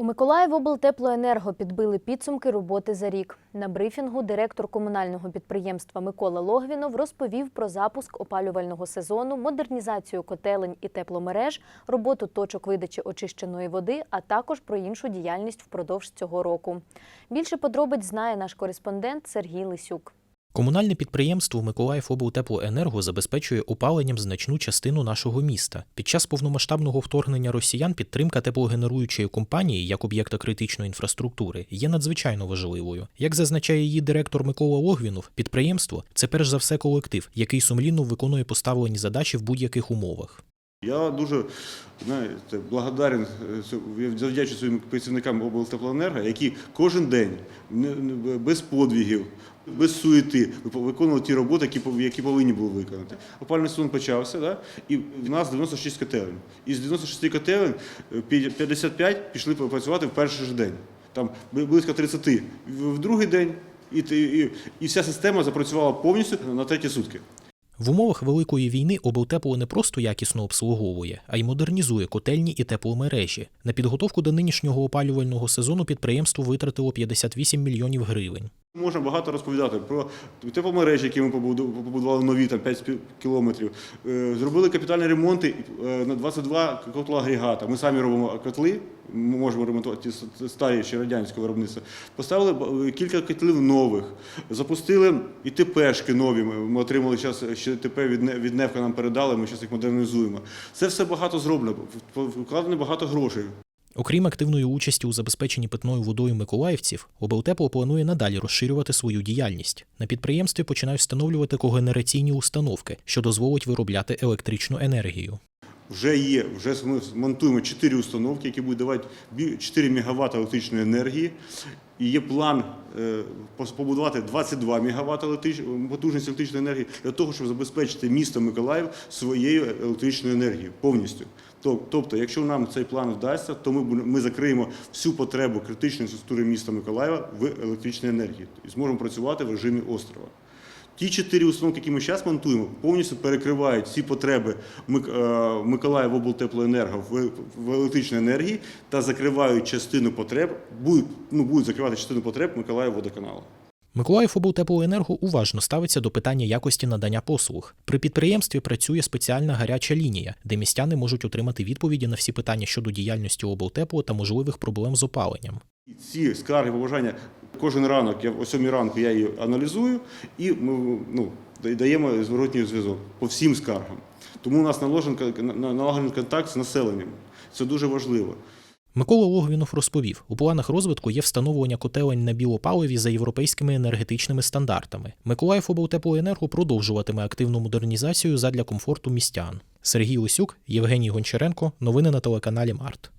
У Миколаївоблтеплоенерго підбили підсумки роботи за рік. На брифінгу директор комунального підприємства Микола Логвінов розповів про запуск опалювального сезону, модернізацію котелень і тепломереж, роботу точок видачі очищеної води, а також про іншу діяльність впродовж цього року. Більше подробиць знає наш кореспондент Сергій Лисюк. Комунальне підприємство Миколаївоблтеплоенерго забезпечує опаленням значну частину нашого міста. Під час повномасштабного вторгнення росіян підтримка теплогенеруючої компанії як об'єкта критичної інфраструктури є надзвичайно важливою. Як зазначає її директор Микола Логвінов, підприємство це перш за все колектив, який сумлінно виконує поставлені задачі в будь-яких умовах. Я дуже знаєте, благодарен, е, завдячую своїм працівникам облтеплоенерго, які кожен день без подвігів, без суєти виконували ті роботи, які, які повинні були виконати. Опальний сезон почався, да? і в нас 96 котелень. Із 96 котелень е, пі- 55 пішли працювати в перший ж день. Там близько 30 в другий день, і, і, і вся система запрацювала повністю на треті сутки. В умовах великої війни облтепло не просто якісно обслуговує, а й модернізує котельні і тепломережі. На підготовку до нинішнього опалювального сезону підприємство витратило 58 мільйонів гривень. Можна багато розповідати про тепломережі, які ми побудували нові, там 5 кілометрів. Е, Зробили капітальні ремонти е, на 22 котла агрегата. Ми самі робимо котли, ми можемо ремонтувати старі ще радянського виробництва. Поставили е, кілька котлів нових, запустили і ТПшки нові. Ми отримали зараз ще ТП від Не- від НЕФКА нам передали, ми зараз їх модернізуємо. Це все багато зроблено, вкладено багато грошей. Окрім активної участі у забезпеченні питною водою миколаївців, облтепло планує надалі розширювати свою діяльність. На підприємстві починають встановлювати когенераційні установки, що дозволить виробляти електричну енергію. Вже є, вже ми монтуємо 4 установки, які будуть давати 4 МВт електричної енергії. І є план побудувати 22 МВт потужності електричної енергії для того, щоб забезпечити місто Миколаїв своєю електричною енергією повністю. Тобто, якщо нам цей план вдасться, то ми, ми закриємо всю потребу критичної інфраструктури міста Миколаєва в електричній енергії і зможемо працювати в режимі острова. Ті чотири установки, які ми зараз монтуємо, повністю перекривають всі потреби е, Миколаїв облтеплоенерго в, в електричній енергії та закривають частину потреб, будуть, ну, будуть закривати частину потреб Миколаїв водоканалу. Миколаїв облтеплоенерго уважно ставиться до питання якості надання послуг. При підприємстві працює спеціальна гаряча лінія, де містяни можуть отримати відповіді на всі питання щодо діяльності облтепло та можливих проблем з опаленням. Ці скарги, побажання кожен ранок, я о 7 ранку я її аналізую і ми ну, даємо зворотній зв'язок по всім скаргам. Тому у нас налагоджений контакт з населенням. Це дуже важливо. Микола Логвінов розповів, у планах розвитку є встановлення котелень на білопаливі за європейськими енергетичними стандартами. Миколаїв облтеплоенерго продовжуватиме активну модернізацію задля комфорту містян. Сергій Лисюк, Євгеній Гончаренко. Новини на телеканалі Март.